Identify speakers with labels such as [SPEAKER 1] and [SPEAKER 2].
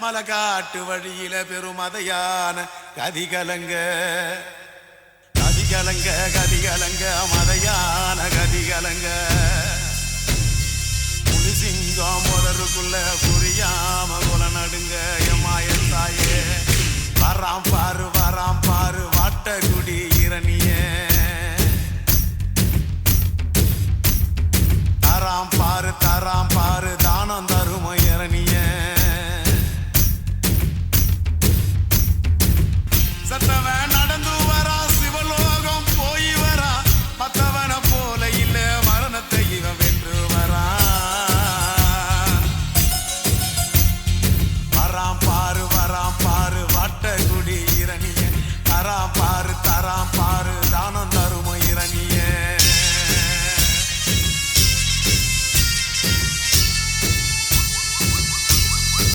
[SPEAKER 1] மலகாட்டு வழியில பெருமதையான கதிகலங்க. கதிகலங்க கதிகலங்க மதையான கதிகலங்க. I'm part